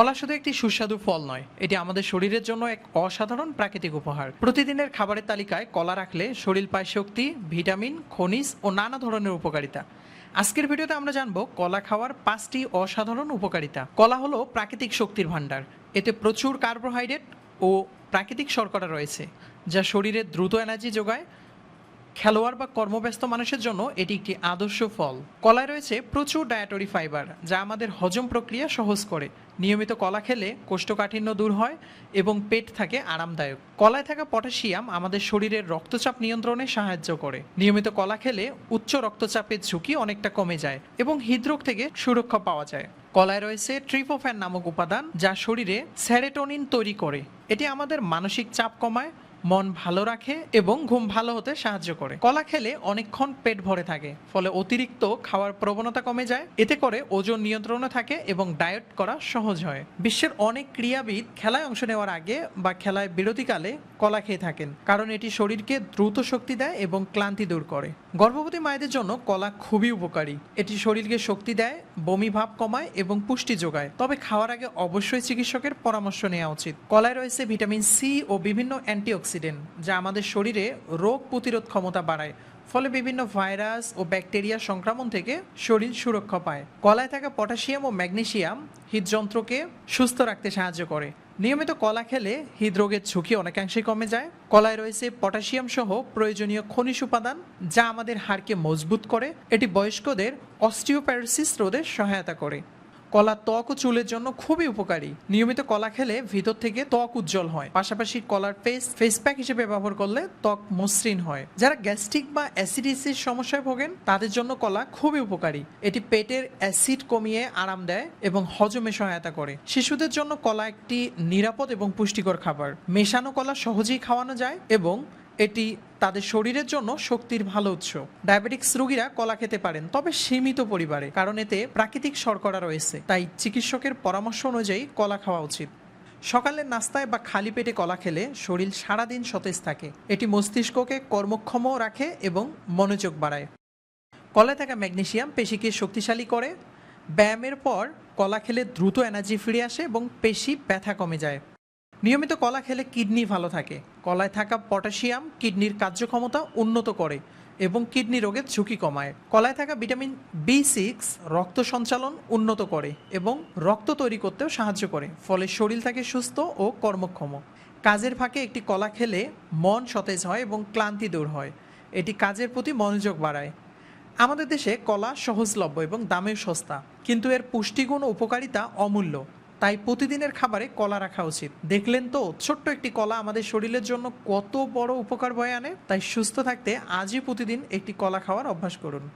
কলা শুধু একটি সুস্বাদু ফল নয়, এটি আমাদের শরীরের জন্য এক অসাধারণ প্রাকৃতিক উপহার। প্রতিদিনের খাবারের তালিকায় কলা রাখলে শরীর পায় শক্তি, ভিটামিন, খনিজ ও নানা ধরনের উপকারিতা। আজকের ভিডিওতে আমরা জানব কলা খাওয়ার পাঁচটি অসাধারণ উপকারিতা। কলা হলো প্রাকৃতিক শক্তির ভাণ্ডার। এতে প্রচুর কার্বোহাইড্রেট ও প্রাকৃতিক শর্করা রয়েছে, যা শরীরে দ্রুত এনার্জি যোগায় খেলোয়াড় বা কর্মব্যস্ত মানুষের জন্য এটি একটি আদর্শ ফল। কলায় রয়েছে প্রচুর ডায়াটরি ফাইবার যা আমাদের হজম প্রক্রিয়া সহজ করে। নিয়মিত কলা খেলে কোষ্ঠকাঠিন্য দূর হয় এবং পেট থাকে আরামদায়ক। কলায় থাকা পটাশিয়াম আমাদের শরীরের রক্তচাপ নিয়ন্ত্রণে সাহায্য করে। নিয়মিত কলা খেলে উচ্চ রক্তচাপের ঝুঁকি অনেকটা কমে যায় এবং হৃদরোগ থেকে সুরক্ষা পাওয়া যায়। কলায় রয়েছে ট্রিপোফ্যান নামক উপাদান, যা শরীরে স্যারেটোনিন তৈরি করে। এটি আমাদের মানসিক চাপ কমায় মন ভালো রাখে এবং ঘুম ভালো হতে সাহায্য করে। কলা খেলে অনেকক্ষণ পেট ভরে থাকে, ফলে অতিরিক্ত খাওয়ার প্রবণতা কমে যায়। এতে করে ওজন নিয়ন্ত্রণে থাকে এবং ডায়েট করা সহজ হয়। বিশ্বের অনেক ক্রীড়াবিদ খেলায় অংশ নেওয়ার আগে বা খেলায় বিরতিকালে কলা খেয়ে থাকেন, কারণ এটি শরীরকে দ্রুত শক্তি দেয় এবং ক্লান্তি দূর করে। গর্ভবতী মায়েদের জন্য কলা খুবই উপকারী। এটি শরীরকে শক্তি দেয়, বমি ভাব কমায় এবং পুষ্টি যোগায়। তবে খাওয়ার আগে অবশ্যই চিকিৎসকের পরামর্শ নেওয়া উচিত। কলায় রয়েছে ভিটামিন সি ও বিভিন্ন অ্যান্টিঅক্সিডেন্ট। যা আমাদের শরীরে রোগ প্রতিরোধ ক্ষমতা বাড়ায়, ফলে বিভিন্ন ভাইরাস ও ব্যাকটেরিয়া সংক্রমণ থেকে শরীর সুরক্ষা পায়। কলায় থাকা পটাশিয়াম ও ম্যাগনেসিয়াম হৃদযন্ত্রকে সুস্থ রাখতে সাহায্য করে। নিয়মিত কলা খেলে হৃদরোগের ঝুঁকি অনেকাংশে কমে যায়। কলায় রয়েছে পটাশিয়াম সহ প্রয়োজনীয় খনিজ উপাদান, যা আমাদের হাড়কে মজবুত করে, এটি বয়স্কদের অস্টিওপ্যারোসিস রোধে সহায়তা করে। কলা ত্বক ও চুলের জন্য খুবই উপকারী। নিয়মিত কলা খেলে ভিতর থেকে ত্বক উজ্জ্বল হয়। পাশাপাশি কলার ফেস ফেস প্যাক হিসেবে ব্যবহার করলে ত্বক মসৃণ হয়। যারা গ্যাস্ট্রিক বা অ্যাসিডিসির সমস্যায় ভোগেন, তাদের জন্য কলা খুবই উপকারী। এটি পেটের অ্যাসিড কমিয়ে আরাম দেয় এবং হজমে সহায়তা করে। শিশুদের জন্য কলা একটি নিরাপদ এবং পুষ্টিকর খাবার। মেশানো কলা সহজেই খাওয়ানো যায় এবং এটি তাদের শরীরের জন্য শক্তির ভালো উৎস। ডায়াবেটিক্স রোগীরা কলা খেতে পারেন, তবে সীমিত পরিবারে, কারণ এতে প্রাকৃতিক শর্করা রয়েছে। তাই চিকিৎসকের পরামর্শ অনুযায়ী কলা খাওয়া উচিত। সকালের নাস্তায় বা খালি পেটে কলা খেলে শরীর সারাদিন সতেজ থাকে। এটি মস্তিষ্ককে কর্মক্ষমও রাখে এবং মনোযোগ বাড়ায়। কলায় থাকা ম্যাগনেশিয়াম পেশিকে শক্তিশালী করে। ব্যায়ামের পর কলা খেলে দ্রুত এনার্জি ফিরে আসে এবং পেশি ব্যথা কমে যায়। নিয়মিত কলা খেলে কিডনি ভালো থাকে। কলায় থাকা পটাশিয়াম কিডনির কার্যক্ষমতা উন্নত করে এবং কিডনি রোগের ঝুঁকি কমায়। কলায় থাকা ভিটামিন বি সিক্স রক্ত সঞ্চালন উন্নত করে এবং রক্ত তৈরি করতেও সাহায্য করে, ফলে শরীর থাকে সুস্থ ও কর্মক্ষম। কাজের ফাঁকে একটি কলা খেলে মন সতেজ হয় এবং ক্লান্তি দূর হয়। এটি কাজের প্রতি মনোযোগ বাড়ায়। আমাদের দেশে কলা সহজলভ্য এবং দামেও সস্তা, কিন্তু এর পুষ্টিগুণ উপকারিতা অমূল্য। তাই প্রতিদিনের খাবারে কলা রাখা উচিত। দেখলেন তো, ছোট্ট একটি কলা আমাদের শরীরের জন্য কত বড় উপকার বয়ে আনে। তাই সুস্থ থাকতে আজই প্রতিদিন একটি কলা খাওয়ার অভ্যাস করুন।